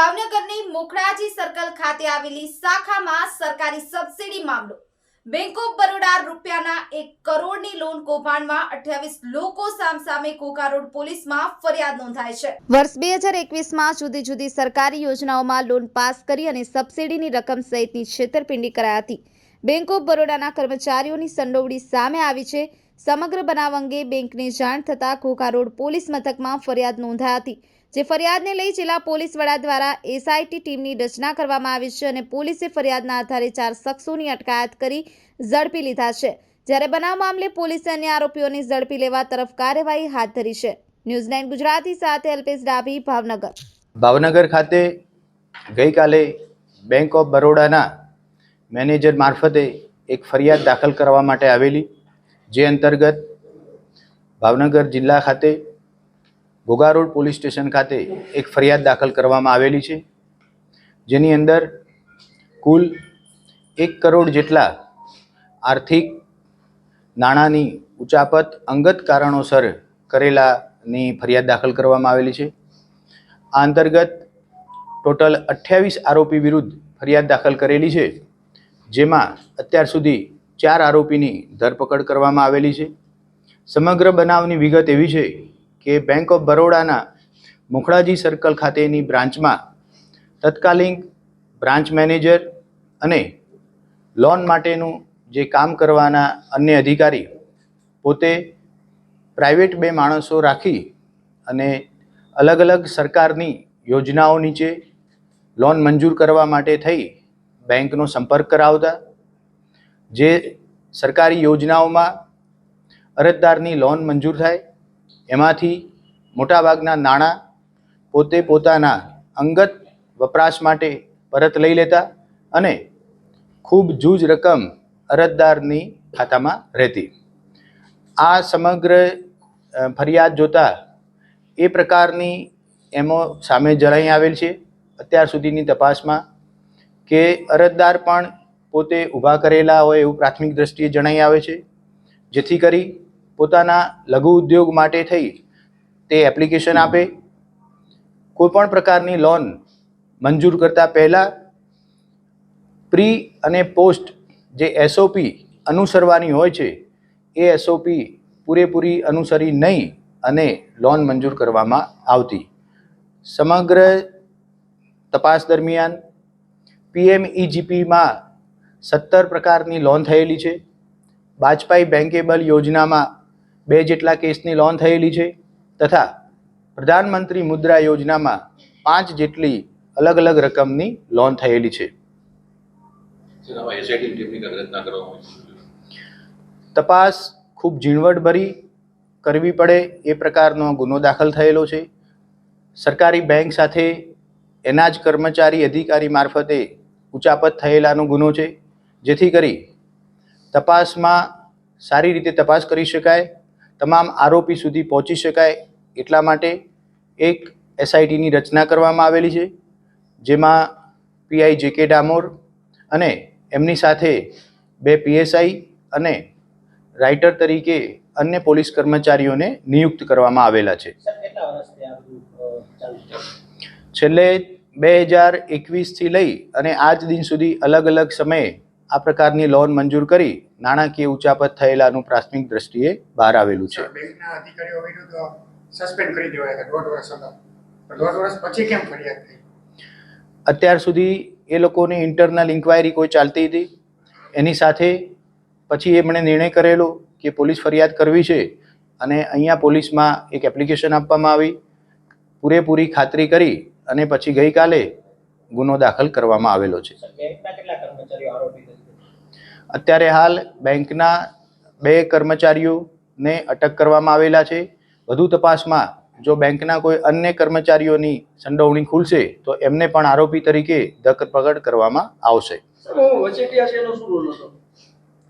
ભાવનગરની મોખડાજી સર્કલ ખાતે આવેલી શાખામાં સરકારી સબસિડી મામલો. બેંક ઓફ બરોડા રૂપિયાના એક કરોડની લોન કૌભાંડમાં અઠ્યાવીસ લોકો સામસામે કોકા રોડ પોલીસમાં ફરિયાદ નોંધાઈ છે. વર્ષ બે હજાર એકવીસમાં જુદી જુદી સરકારી યોજનાઓમાં લોન પાસ કરી અને સબસિડીની રકમ સહિતની છેતરપિંડી કરાઈ હતી. બેંક ઓફ બરોડાના કર્મચારીઓની સંડોવણી સામે આવી છે. સમગ્ર બનાવ અંગે બેંકને જાણ થતાં કોકા રોડ પોલીસ મથકમાં ફરિયાદ નોંધાઈ હતી. જે ફરિયાદને લઈ જિલ્લા પોલીસ વડા દ્વારા એસઆઈટી ટીમની રચના કરવામાં આવી છે અને પોલીસે ફરિયાદના આધારે ચાર શખ્સોની અટકાયત કરી ઝડપી લીધા છે. જ્યારે બનાવ મામલે પોલીસે અન્ય આરોપીઓને ઝડપી લેવા તરફ કાર્યવાહી હાથ ધરી છે. ન્યૂઝ નાઇન ગુજરાતી સાથે અલ્પેશ ડાભી, ભાવનગર. ભાવનગર ખાતે ગઈકાલે બેંક ઓફ બરોડાના મેનેજર મારફતે એક ફરિયાદ દાખલ કરવા માટે આવેલી, જે અંતર્ગત ભાવનગર જિલ્લા ખાતે ઘોઘા રોડ પોલીસ સ્ટેશન ખાતે એક ફરિયાદ દાખલ કરવામાં આવેલી છે. જેની અંદર કુલ એક કરોડ જેટલા આર્થિક નાણાંની ઉચાપત અંગત કારણોસર કરેલાની ફરિયાદ દાખલ કરવામાં આવેલી છે. આ અંતર્ગત ટોટલ અઠ્યાવીસ આરોપી વિરુદ્ધ ફરિયાદ દાખલ કરેલી છે. જેમાં અત્યાર સુધી ચાર આરોપીની ધરપકડ કરવામાં આવેલી છે. સમગ્ર બનાવની વિગત એવી છે કે બેંક ઓફ બરોડાના મુખડાજી સર્કલ ખાતેની બ્રાન્ચમાં તત્કાલીન બ્રાન્ચ મેનેજર અને લોન માટેનું જે કામ કરવાના અન્ય અધિકારી પોતે પ્રાઇવેટ બે માણસો રાખી અને અલગ અલગ સરકારની યોજનાઓ નીચે લોન મંજૂર કરવા માટે થઈ બેંકનો સંપર્ક કરાવતા, જે સરકારી યોજનાઓમાં અરજદારની લોન મંજૂર થાય એમાંથી મોટાભાગના નાણાં પોતે પોતાના અંગત વપરાશ માટે પરત લઈ લેતા અને ખૂબ જૂજ રકમ અરજદારની ખાતામાં રહેતી. આ સમગ્ર ફરિયાદ જોતા એ પ્રકારની એમો સામે જણાઈ આવેલ છે. અત્યાર સુધીની તપાસમાં કે અરજદાર પણ પોતે ઊભા કરેલા હોય એવું પ્રાથમિક દ્રષ્ટિએ જણાઈ આવે છે. જેથી કરી પોતાના લઘુ ઉદ્યોગ માટે થઈ તે એપ્લિકેશન આપે. કોઈપણ પ્રકારની લોન મંજૂર કરતાં પહેલાં પ્રી અને પોસ્ટ જે એસઓપી અનુસરવાની હોય છે, એ એસઓપી પૂરેપૂરી અનુસરી નહીં અને લોન મંજૂર કરવામાં આવતી. સમગ્ર તપાસ દરમિયાન પીએમઈજીપીમાં સત્તર પ્રકારની લોન થયેલી છે. વાજપાઈ બેન્કેબલ યોજનામાં બે જેટલા કેસની લોન થયેલી છે તથા પ્રધાનમંત્રી મુદ્રા યોજનામાં પાંચ જેટલી અલગ અલગ રકમની લોન થયેલી છે. તપાસ ખૂબ ઝીણવટભરી કરવી પડે એ પ્રકારનો ગુનો દાખલ થયેલો છે. સરકારી બેંક સાથે એના જ કર્મચારી અધિકારી મારફતે ઉચાપત થયેલાનો ગુનો છે. જેથી કરી તપાસમાં સારી રીતે તપાસ કરી શકાય તમામ આરોપી સુધી પહોંચી શકાય એટલા માટે એક એસઆઈટીની રચના કરવામાં આવેલી છે જેમાં પીઆઈ જે કે ડામોર અને એમની સાથે બે પીએસઆઈ અને રાઇટર તરીકે અન્ય પોલીસ કર્મચારીઓને નિયુક્ત કરવામાં આવેલા છે? છેલ્લે બે હજાર એકવીસથી લઈ અને આજ દિન સુધી અલગ અલગ સમયે આ પ્રકારની લોન મંજૂર કરી નાણાકીય ઉચાપત થયેલાનું પ્રાથમિક દ્રષ્ટિએ બહાર આવેલું છે. બેંકના અધિકારીઓ વિરુદ્ધ સસ્પેન્ડ કરી દેવાયા હતા દોઢ વર્ષ અગાઉ દોઢ વર્ષ પછી કેમ ફરિયાદ થઈ? અત્યાર સુધી એ લોકોની ઇન્ટરનલ ઇન્ક્વાયરી કોઈ ચાલતી હતી? એની સાથે પછી એમણે નિર્ણય કરેલો કે પોલીસ ફરિયાદ કરવી છે અને અહીંયા પોલીસમાં એક એપ્લિકેશન આપવામાં આવી પૂરેપૂરી ખાતરી કરી અને પછી ગઈકાલે ગુનો દાખલ કરવામાં આવેલો છે? અત્યારે હાલ બેંકના બે કર્મચારીઓને અટક કરવામાં આવેલા છે. વધુ તપાસમાં જો બેંકના કોઈ અન્ય કર્મચારીઓની સંડોવણી ખુલશે તો એમને પણ આરોપી તરીકે ધરપકડ કરવામાં આવશે.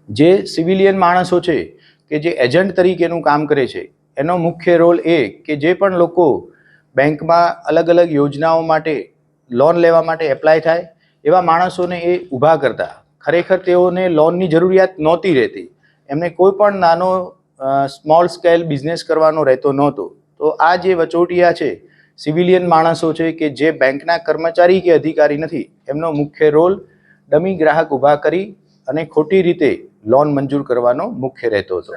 જે સિવિલિયન માણસો છે કે જે એજન્ટ તરીકેનું કામ કરે છે એનો મુખ્ય રોલ એ કે જે પણ લોકો બેંકમાં અલગ અલગ યોજનાઓ માટે લોન લેવા માટે એપ્લાય થાય એવા માણસોને એ ઊભા કરતા. ખરેખર તેઓને લોનની જરૂરિયાત નહોતી રહેતી. એમને કોઈ પણ નાનો સ્મોલ સ્કેલ બિઝનેસ કરવાનો રહેતો નહોતો. તો આ જે વચોટિયા છે સિવિલિયન માણસો છે કે જે બેંકના કર્મચારી કે અધિકારી નથી એમનો મુખ્ય રોલ ડમી ગ્રાહક ઊભા કરી અને ખોટી રીતે લોન મંજૂર કરવાનો મુખ્ય રહેતો હતો.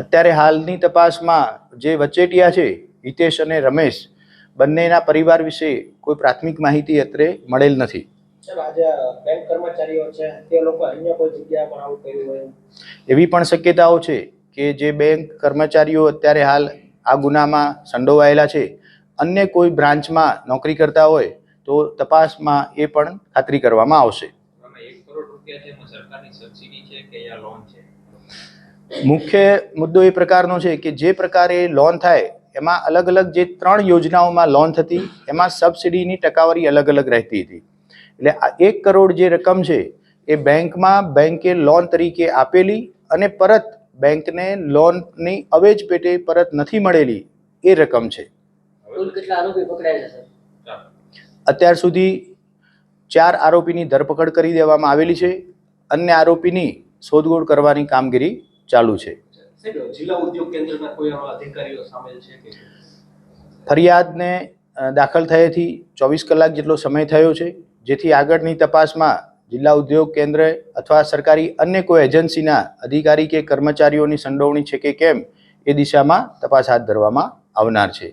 અત્યારે હાલની તપાસમાં જે વચેટિયા છે હિતેશ અને રમેશ બંનેના પરિવાર વિશે કોઈ પ્રાથમિક માહિતી અત્રે મળેલ નથી. સાહેબ આજે બેંક કર્મચારીઓ છે તે લોકો અન્ય કોઈ જગ્યાએ પણ આવું કર્યું હોય એવી પણ શક્યતાઓ છે કે જે બેંક કર્મચારીઓ અત્યારે હાલ આ ગુનામાં સંડોવાયેલા છે. અન્ય કોઈ બ્રાન્ચમાં નોકરી કરતા હોય તો તપાસમાં એ પણ ખાતરી કરવામાં આવશે. આમાં એક કરોડ રૂપિયા છે એમાં સરકારની સબસિડી છે કે યા લોન છે? મુખ્ય મુદ્દો એ પ્રકારનો છે કે જે પ્રકારે લોન થાય એમાં અલગ અલગ જે ત્રણ યોજનાઓમાં લોન થતી એમાં સબસિડીની ટકાવારી અલગ અલગ રહેતી હતી. એટલે આ એક કરોડ જે રકમ છે એ બેંકમાં બેંકે લોન તરીકે આપેલી અને પરત બેંકને લોનની અવેજ પેટે પરત નથી મળેલી એ રકમ છે. અત્યાર સુધી ચાર આરોપીની ધરપકડ કરી દેવામાં આવેલી છે. અન્ય આરોપીની શોધખોળ કરવાની કામગીરી ચાલુ છે. ફરિયાદને દાખલ થયેથી ચોવીસ કલાક જેટલો સમય થયો છે, જેથી આગળની તપાસમાં જિલ્લા ઉદ્યોગ કેન્દ્ર અથવા સરકારી અન્ય કોઈ એજન્સીના અધિકારી કે કર્મચારીઓની સંડોવણી છે કે કેમ, એ દિશામાં તપાસ હાથ ધરવામાં આવનાર છે.